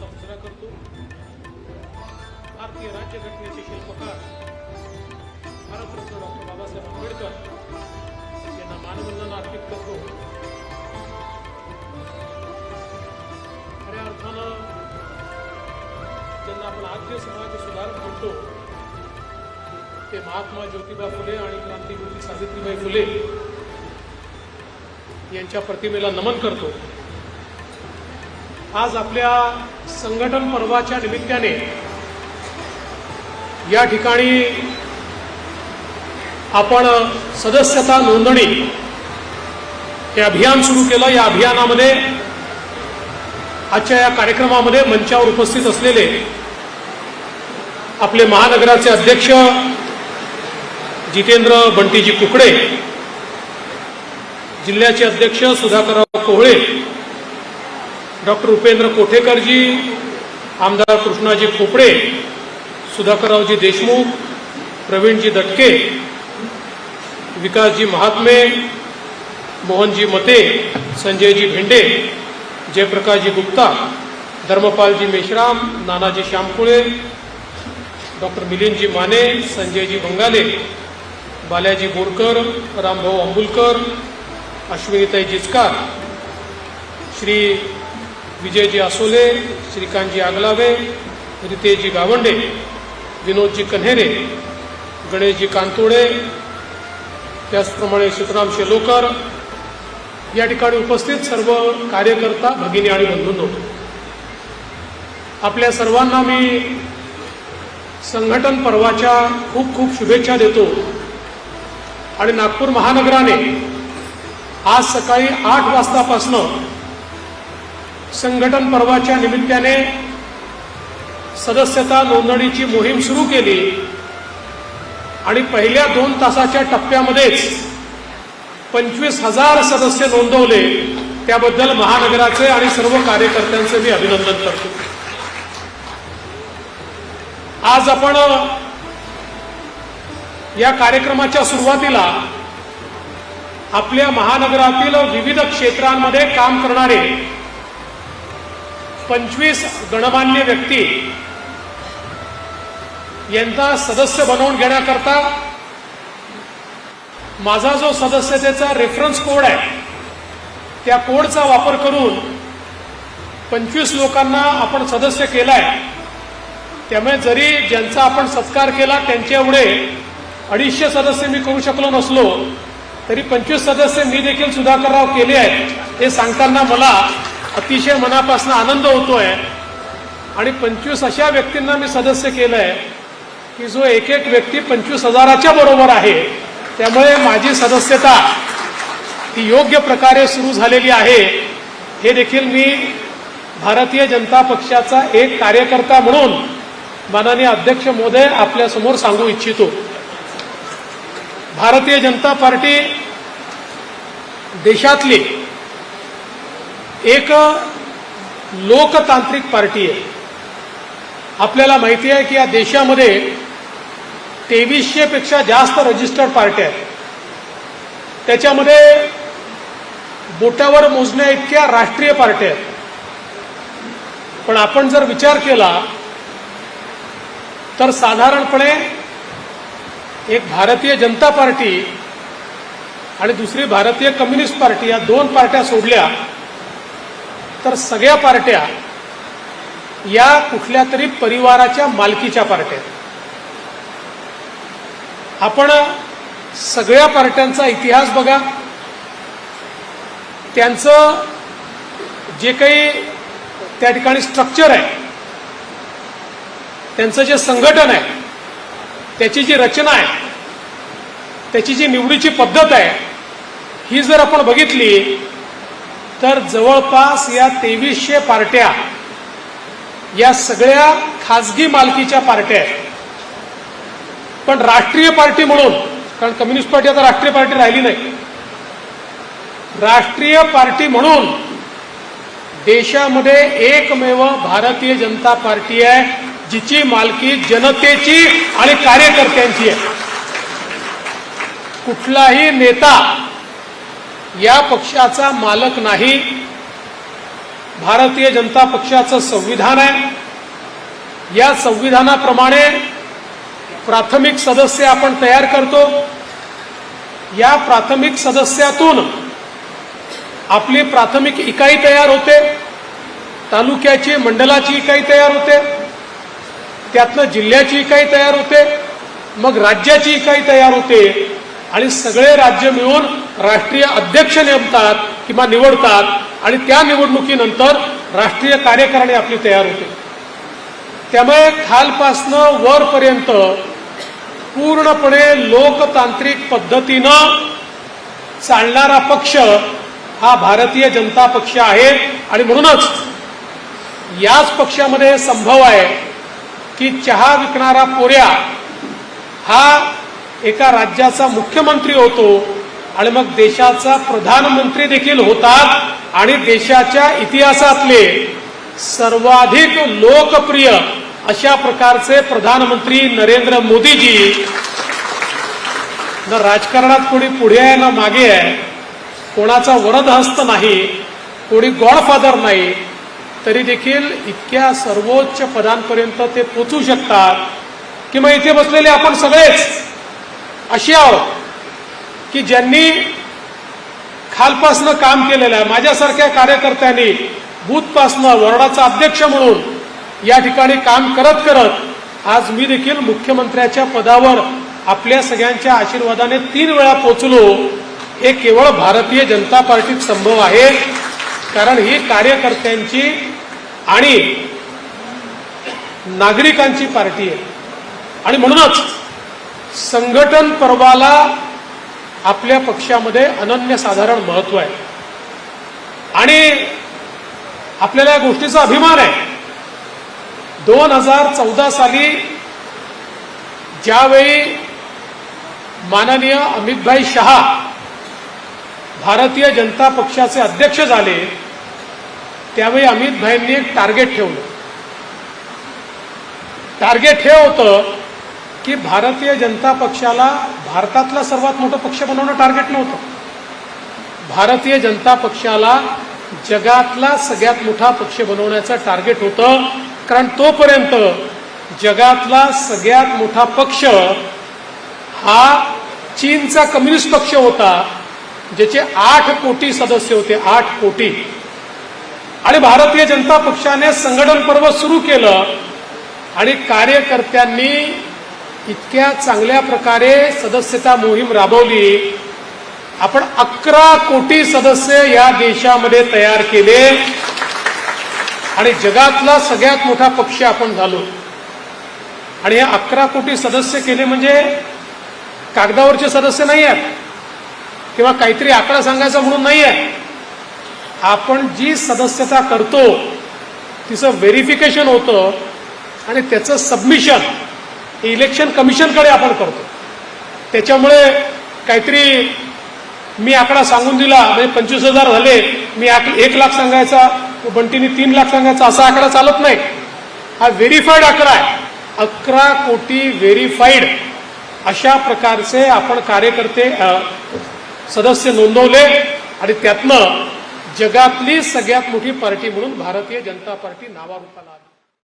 छत्रपती करतो. भारतीय राज्यघटनेचे शिल्पकार भारतरत्न डॉक्टर बाबासाहेब आंबेडकर यांना मानवंदना अर्पित करतो. खऱ्या अर्थानं ज्यांना आपण आद्य समाज सुधारक म्हणतो ते महात्मा ज्योतिबा फुले आणि क्रांतीज्योती सावित्रीबाई फुले यांच्या प्रतिमेला नमन करतो. आज आपल्या संघटन पर्वाच्या निमित्ताने या ठिकाणी आपण सदस्यता नोंदणी हे अभियान सुरू केलं. या अभियानामध्ये आजच्या या कार्यक्रमामध्ये मंचावर उपस्थित असलेले आपले महानगराचे अध्यक्ष जितेंद्र बंटीजी कुकडे जिल्ह्याचे अध्यक्ष सुधाकरराव कोहळे डॉक्टर उपेंद्र कोठेकरजी आमदार कृष्णाजी खोपडे सुधाकररावजी देशमुख प्रवीणजी दटके विकासजी महात्मे मोहनजी मते संजयजी भेंडे जयप्रकाशजी गुप्ता धर्मपालजी मेश्राम नानाजी श्यामकुळे डॉक्टर मिलिंदजी माने संजयजी बंगाले बाल्याजी बोरकर रामभाऊ अंबुलकर अश्विनीताई जिचकार श्री विजयजी आसोले श्रीकांतजी आगलावे रितेशजी गावंडे विनोदजी कन्हेरे गणेशजी कांतोडे त्याचप्रमाणे सीताराम शेलोकर या ठिकाणी उपस्थित सर्व कार्यकर्ता भगिनी आणि बंधूंनो. आपल्या सर्वांना मी संघटन पर्वाच्या खूप खूप शुभेच्छा देतो. आणि नागपूर महानगराने आज सकाळी आठ वाजतापासनं संघटन पर्वाच्या निमित्ताने सदस्यता नोंदणीची मोहीम सुरू केली आणि पहिल्या दोन तासाच्या टप्प्यामध्येच पंचवीस हजार सदस्य नोंदवले. त्याबद्दल महानगराचे आणि सर्व कार्यकर्त्यांचे मी अभिनंदन करतो. आज आपण या कार्यक्रमाच्या सुरुवातीला आपल्या महानगरातील विविध क्षेत्रांमध्ये काम करणारे पंचवीस गणमान्य व्यक्ती यांचा सदस्य बनवून घेण्याकरता माझा जो सदस्यतेचा रेफरन्स कोड आहे त्या कोडचा वापर करून पंचवीस लोकांना आपण सदस्य केलाय. त्यामुळे जरी ज्यांचा आपण सत्कार केला त्यांच्या एवढे अडीचशे सदस्य मी करू शकलो नसलो तरी पंचवीस सदस्य मी देखील सुधाकरराव केले आहेत हे सांगताना मला अतिशय मनापासून आनंद होतोय. आणि पंचवीस अशा व्यक्तींना मी सदस्य केलंय की जो एक एक व्यक्ती पंचवीस हजाराच्या बरोबर आहे. त्यामुळे माझी सदस्यता ही योग्य प्रकारे सुरू झालेली आहे. हे देखील मी भारतीय जनता पक्षाचा एक कार्यकर्ता म्हणून माननीय अध्यक्ष मोदय आपल्यासमोर सांगू इच्छितो. भारतीय जनता पार्टी देशातली एक लोकतांत्रिक पार्टी आहे. आपल्याला माहिती आहे की या देशामध्ये तेवीसशे पेक्षा जास्त रजिस्टर्ड पार्ट्या आहेत. त्याच्यामध्ये बोटावर मोजण्या इतक्या राष्ट्रीय पार्ट्या आहेत. पण आपण जर विचार केला तर साधारणपणे एक भारतीय जनता पार्टी आणि दुसरी भारतीय कम्युनिस्ट पार्टी या दोन पार्ट्या सोडल्या तर सगळ्या पार्ट्या या कुठल्या तरी परिवाराच्या मालकीच्या पार्ट्या आपण सगळ्या पार्ट्यांचा इतिहास बघा. त्यांचं जे काही त्या ठिकाणी स्ट्रक्चर आहे त्यांचं जे संघटन आहे त्याची जी रचना आहे त्याची जी निवडीची पद्धत आहे ही जर आपण बघितली तर जवळपास या तेवीसशे पार्ट्या या सगळ्या खाजगी मालकीच्या पार्ट्या आहेत. पण राष्ट्रीय पार्टी म्हणून कारण कम्युनिस्ट पार्टी आता राष्ट्रीय पार्टी राहिली नाही. राष्ट्रीय पार्टी म्हणून देशामध्ये एकमेव भारतीय जनता पार्टी आहे जिची मालकी जनतेची आणि कार्यकर्त्यांची आहे. कुठलाही नेता या पक्षाचा मालक नाही. भारतीय जनता पक्षाचं संविधान आहे. या संविधानाप्रमाणे प्राथमिक सदस्य आपण तयार करतो. या प्राथमिक सदस्यातून आपली प्राथमिक इकाई तयार होते. तालुक्याची मंडलाची इकाई तयार होते. त्यातनं जिल्ह्याची इकाई तयार होते. मग राज्याची इकाई तयार होते. आणि सगळे राज्य मिळून राष्ट्रीय अध्यक्ष नेमतात किंवा निवडतात आणि त्या निवडणुकीनंतर राष्ट्रीय कार्यकारिणी आपली तयार होते. त्यामुळे खालपासनं वरपर्यंत पूर्णपणे लोकतांत्रिक पद्धतीनं चालणारा पक्ष हा भारतीय जनता पक्ष आहे आणि म्हणूनच याच पक्षामध्ये संभव आहे की चहा विकणारा पोऱ्या हा एका राज्याचा मुख्यमंत्री होतो आणि मग देशाचा प्रधानमंत्री देखील होतात आणि देशाच्या इतिहासातले सर्वाधिक लोकप्रिय अशा प्रकारचे प्रधानमंत्री नरेंद्र मोदीजी. न राजकारणात कोणी पुढे आहे ना मागे आहे कोणाचा वरदहस्त नाही कोणी गॉडफादर नाही तरी देखील इतक्या सर्वोच्च पदांपर्यंत ते पोचू शकतात किंवा इथे बसलेले आपण सगळेच अशी आहोत. की ज्यांनी खालपासनं काम केलेलं आहे माझ्यासारख्या कार्यकर्त्यांनी बूथपासनं वॉर्डाचा अध्यक्ष म्हणून या ठिकाणी काम करत करत आज मी देखील मुख्यमंत्र्याच्या पदावर आपल्या सगळ्यांच्या आशीर्वादाने तीन वेळा पोचलो. हे केवळ भारतीय जनता पार्टीत संभव आहे कारण ही कार्यकर्त्यांची आणि नागरिकांची पार्टी आहे. आणि म्हणूनच संघटन पर्वाला आपल्या पक्षामध्ये अनन्यसाधारण महत्त्व आहे. आणि आपल्याला या गोष्टीचा अभिमान आहे. दोन हजार चौदा साली ज्यावेळी माननीय अमितभाई शहा भारतीय जनता पक्षाचे अध्यक्ष झाले त्यावेळी अमितभाईंनी एक टार्गेट ठेवलं. टार्गेट हे होतं की भारतीय जनता पक्षाला भारतातला सर्वात मोठं पक्ष बनवणं टार्गेट नव्हतं. भारतीय जनता पक्षाला जगातला सगळ्यात मोठा पक्ष बनवण्याचं टार्गेट होतं कारण तोपर्यंत जगातला सगळ्यात मोठा पक्ष हा चीनचा कम्युनिस्ट पक्ष होता ज्याचे आठ कोटी सदस्य होते आठ कोटी. आणि भारतीय जनता पक्षाने संघटन पर्व सुरू केलं आणि कार्यकर्त्यांनी इतक्या चांगल्या प्रकारे सदस्यता मोहीम राबवली. आपण अकरा कोटी सदस्य या देशामध्ये तयार केले. आणि जगातला सगळ्यात मोठा पक्ष आपण झालो. आणि हे अकरा कोटी सदस्य केले म्हणजे कागदावरचे सदस्य नाही आहेत किंवा काहीतरी आकडा सांगायचा म्हणून नाही आहे आपण जी सदस्यता करतो तिचं व्हेरिफिकेशन होतं आणि त्याचं सबमिशन इलेक्शन कमिशनकडे आपण करतो. त्याच्यामुळे काहीतरी मी आकडा सांगून दिला म्हणजे पंचवीस हजार झाले मी आक- एक लाख सांगायचा बंटीने तीन लाख सांगायचा असा आकडा चालत नाही. हा व्हेरीफाईड आकडा आहे. अकरा कोटी व्हेरीफाईड अशा प्रकारचे आपण कार्यकर्ते सदस्य नोंदवले आणि त्यातनं जगातली सगळ्यात मोठी पार्टी म्हणून भारतीय जनता पार्टी नावारूपाला